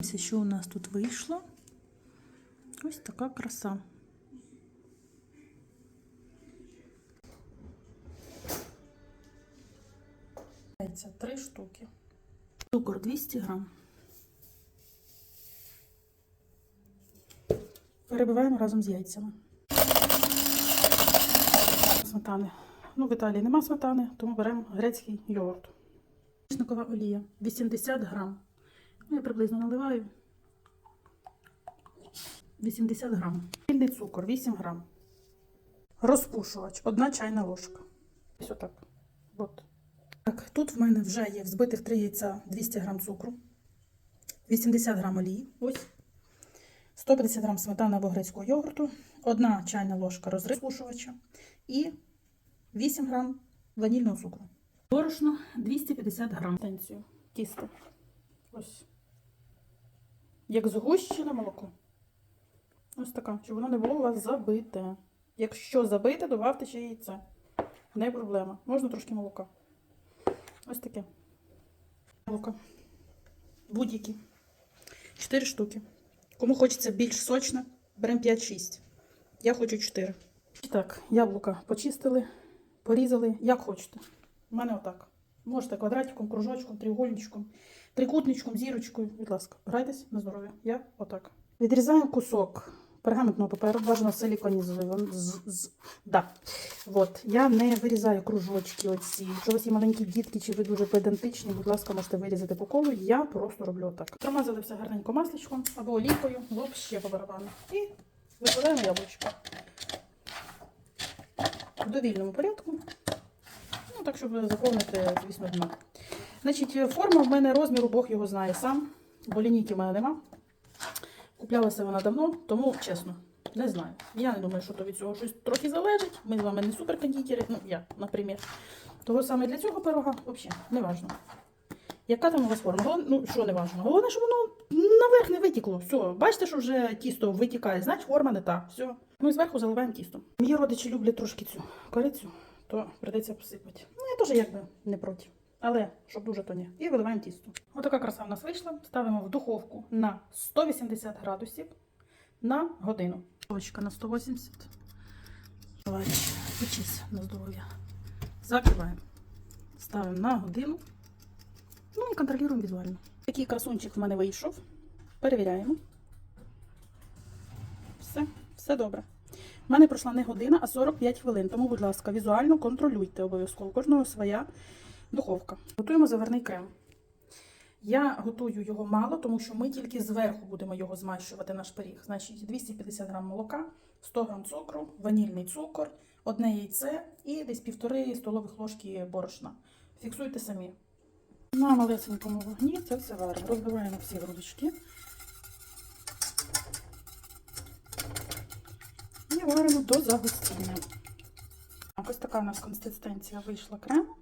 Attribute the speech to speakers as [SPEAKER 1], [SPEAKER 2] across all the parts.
[SPEAKER 1] Дивимося, що у нас тут вийшло. Ось така краса. Три штуки. Цукор 200 грам. Перебиваємо разом з яйцями. Сметани. Ну, в Італії нема сметани, тому беремо грецький йогурт. Соняшникова олія 80 грам. Ну, я приблизно наливаю. 80 грам. Вільний цукор 8 грам. Розпушувач 1 чайна ложка. Ось отак. От. Так, тут в мене вже є взбитих 3 яйця 200 грам цукру, 80 грам олії, ось, 150 грам сметани або грецького йогурту, 1 чайна ложка розпушувача і 8 грам ванільного цукру. Борошно 250 грам. Тісто. Ось. Як згущене молоко. Ось така, щоб воно не було у вас забите. Якщо забите, добавте ще яйце. Не проблема. Можна трошки молока. Ось таке. Молоко. Будь-які. 4 штуки. Кому хочеться більш сочно, беремо 5-6. Я хочу 4. Так, яблука почистили, порізали, як хочете. У мене отак. Можете квадратиком, кружочком, треугольничком, трикутничком, зірочкою. Будь ласка, грайтесь на здоров'я. Я отак. Відрізаємо кусок пергаментного паперу, бажано да. От. Я не вирізаю кружочки оці. Якщо у вас є маленькі дітки чи ви дуже педантичні, будь ласка, можете вирізати по колу. Я просто роблю отак. Промазали все гарненько масличком або олійкою, взагалі по барабану. І викладаємо яблучко. В довільному порядку. Щоб заповнити, звісно, дно. Значить, форма в мене розміру, Бог його знає сам, бо лінійки в мене нема. Куплялася вона давно, тому чесно, не знаю. Я не думаю, що то від цього щось трохи залежить. Ми з вами не суперкондитери, ну я, наприклад. Того саме для цього пирога взагалі не важно. Яка там у вас форма? Головне, ну, що не важно? Головне, щоб воно наверх не витікло. Все, бачите, що вже тісто витікає, значить форма не та. Все. Ну і зверху заливаємо тістом. Мої родичі люблять трошки цю корицю, то придеться посипати. Теж якби не проти. Але щоб дуже то ні. І виливаємо тісто. Отака краса в нас вийшла. Ставимо в духовку на 180 градусів на годину. Духовочка на 180. Давай, печись на здоров'я. Закриваємо. Ставимо на годину. Ну і контролюємо візуально. Такий красунчик в мене вийшов. Перевіряємо. Все, все добре. У мене пройшла не година, а 45 хвилин. Тому, будь ласка, візуально контролюйте обов'язково. Кожного своя духовка. Готуємо заварний крем. Я готую його мало, тому що ми тільки зверху будемо його змащувати наш пиріг. Значить, 250 грам молока, 100 грам цукру, ванільний цукор, одне яйце і десь півтори столових ложки борошна. Фіксуйте самі. На малесенькому вогні це все варимо. Розбиваємо всі грудочки. Варимо до загустіння. Ось така у нас консистенція вийшла крему.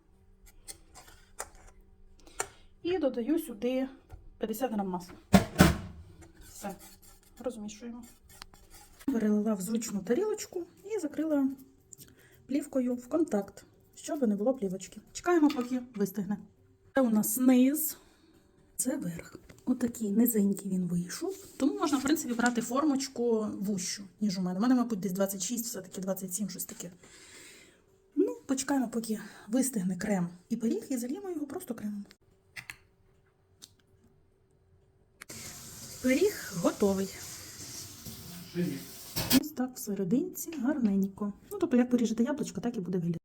[SPEAKER 1] І додаю сюди 50 грам масла. Все, розмішуємо. Перелила в зручну тарілочку і закрила плівкою в контакт, щоб не було плівочки. Чекаємо, поки вистигне. Це у нас низ, це верх. Отакий низенький він вийшов. Тому можна, в принципі, брати формочку вущу, ніж у мене. У мене, мабуть, десь 26, все-таки 27, щось таке. Ну, почекаємо, поки вистигне крем і пиріг, і зальємо його просто кремом. Пиріг готовий. Ось так всерединці гарненько. Ну, тобто, як поріжете яблучко, так і буде виглядати.